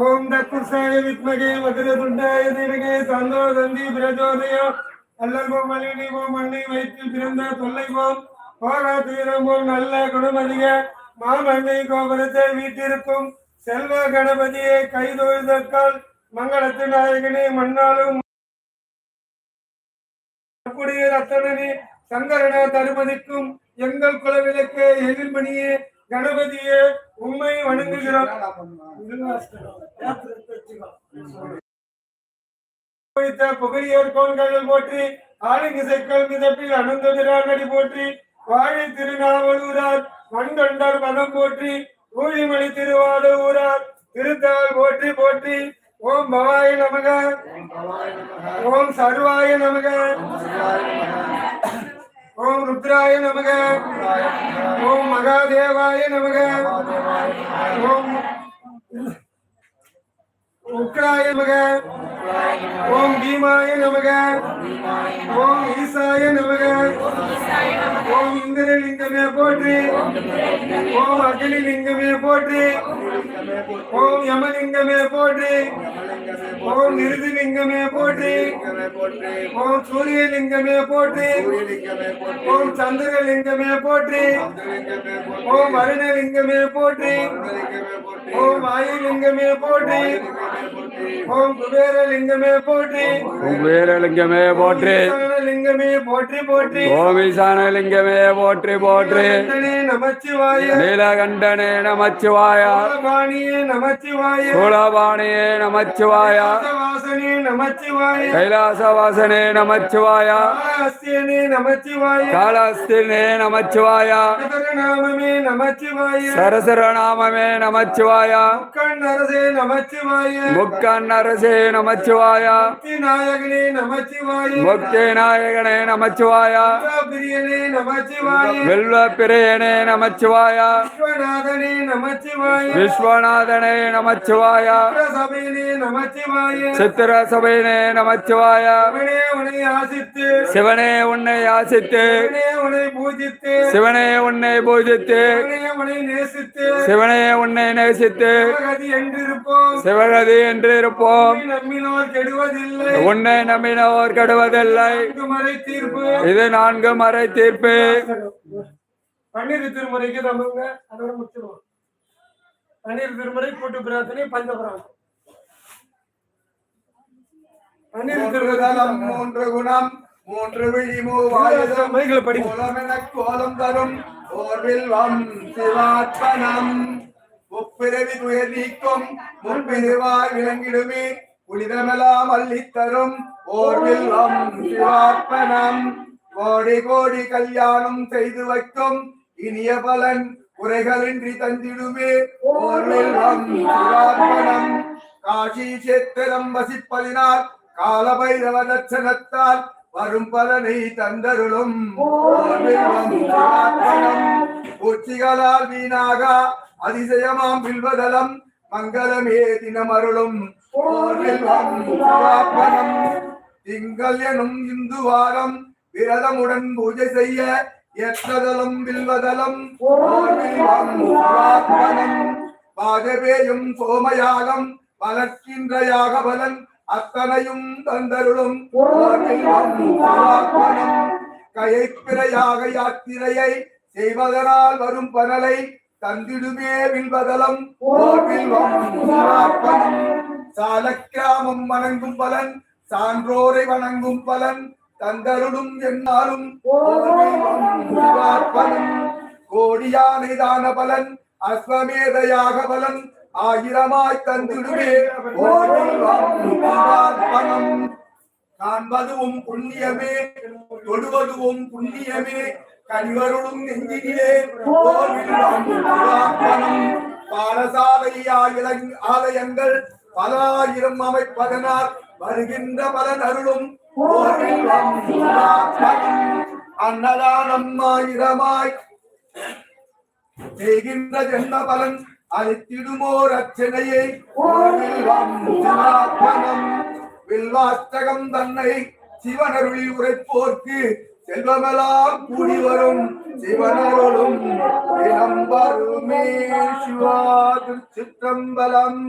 ஓம் தக்குசாய வித்மகே மதுரதுண்டாய தீரகே சந்தோ தந்தி பிரஜோதயோ அல்லல்போம் மலினி போம் மண்ணை வயிற்றில் பிறந்த தொல்லை போம் போகா தீரம் போல் நல்ல குணமதிக. மாமண்ணை கோபுரத்தை வீட்டிருக்கும் செல்வ கணபதியை கைதொழுதற்கால் மங்களத்து நாயகனே மன்னாலும் கூடிய ரத்தனனே சங்கரன தருமதிக்கும் எங்கள் குலவிளக்கே எதிர்மணியே கணபதியே உண்மை வணங்குகிறோம். குறித்த புகழியோர் கோண்கள் போற்றி ஆளுங்கிசைக்கள் மிதப்பில் அனந்ததிரானடி போற்றி வாழை திருநாவலூரார் மண்தொண்டர் மதம் போற்றி ஊழிமணி திருவாத ஊரார் திருத்தாள் போற்றி போற்றி. ஓம் பவாய நமக. ஓம் சர்வாய நமக. ஓம் ருத்ராய நமக. ஓம் மகாதேவாய நமக. ஓம் உக்ராய நமக. ஓம் பீமாய நமக. ஓம் ஈசாய நமக. ஓம் இந்திரலிங்கமே போற்றி. ஓம் அகிலிங்கமே போற்றி. ஓம் யமலிங்கமே போற்றி. ஓம் நிருதிலிங்கமே போற்றி. ஓம் சூரியலிங்கமே போற்றி. ஓம் சந்திரலிங்கமே போற்றி. ஓம் வருணலிங்கமே போற்றி. ஓம் வாயுலிங்கமே போற்றி. ஓம் குபேரலிங்கமே போற்றி. குபேரலிங்கமே போற்றி. லிங்கமே போற்றி போற்றி. ஓமிசானலிங்கமே போற்றி போற்றி. கண்டனே நமச்சிவாய. நீலகண்டனே நமச்சிவாய. பாணியே நமச்சிவாய. சூளபாணியே நமச்சிவாய. வாசனே நமச்சிவாய. கைலாசவாசனே நமச்சிவாய. காலஸ்தினே நமச்சிவாய. நாமமே நமச்சிவாய. சரசரநாமமே நமச்சிவாய. முக்கண் அரசே நமச்சிவாய. முக்தி நாயகனே நமச்சிவாய. வெல்வ பிரியனே நமச்சிவாய. விஸ்வநாதனே நமச்சிவாய. விஸ்வநாதனே சபையினே நமச்சிவாய. சித்திர சபையினே நமச்சிவாய. சிவனே உன்னை ஆசித்து. சிவனே உன்னை பூஜித்து. அவனே உன்னை நேசித்து. சிவனே உன்னை நேசித்து. சிவகதி என்று இருப்போம் உன்னை நம்பினோர் கெடுவதில்லை. இது நான்கு மறை தீர்ப்பு. பன்னீர் திருமுறைக்கு தம்புங்க அதோட முடிச்சிருவோம். பன்னீர் திருமுறை கூட்டு பிரார்த்தனை பஞ்சபிரார்த்தனை பன்னீர் திருமுறை மூன்று குணம் மூன்று விழி மூவாயுதம் மைகளை படி கோலமெனக் கோலம் தரும் ஓர்வில் வம் சிவாத்மனம் முப்பிறவி துயர் நீக்கும் முப்பிரிவாய் விளங்கிடுமே புனிதமெல்லாம் அள்ளித்தரும் ஓர்வில் வம் சிவாத்மனம் கோடி கோடி கல்யாணம் செய்து வைக்கும் இனிய பலன் குறைகளின்றி தந்திடுமே. ஓர்வில் வம் சிவாத்மனம் காஷி சேத்திரம் வசிப்பதினால் காலபைரவ லட்சணத்தால் வரும் பலனை தந்தருளும். பூச்சிகளால் வீணாக அதிசயமாம் வில்வதலம் மங்களமே தினமருளும். திங்கள் எனும் இந்து வாரம் விரதமுடன் பூஜை செய்ய எத்ததலம் வில்வதலம் ஓர்வில்வம் சோமயாகம் வளர்க்கின்ற யாக பலன் அத்தனையும் தந்தருளும் ஓர்வில்வம் சிவாத்மனம். யாத்திரையை செய்வதனால் வரும் பனலை தந்திடுமே வில்வதலம் சாலக்கிராமம் வணங்கும் பலன் சான்றோரை வணங்கும் பலன் தந்தருளும் என்னாலும். கோடியானை தான பலன். அஸ்வமேதையாக பலன். ஆயிரமாய் தந்திடுமே. சிவாத்மனம். காண்பதுவும் புண்ணியமே. தொடுவதுவும் புண்ணியமே. கனிவருளும் நெஞ்சினிலே. சிவாத்மனம். பாடசாலை ஆலயங்கள் பல ஆயிரம் அமைப்பதனால் வருகின்ற பலன் அருளும். அன்னதானம்மாயிரமாய் செய்கின்ற ஜென்ம பலன் அளித்திடுமோ ரச்சனையை ஓர் தன்னை சிவனருளி உரைப்போர்க்கு செல்வமெல்லாம் கூடி வரும் சிவனருளும் தினம்பருமே சிவா திருச்சிற்றம்பலம்.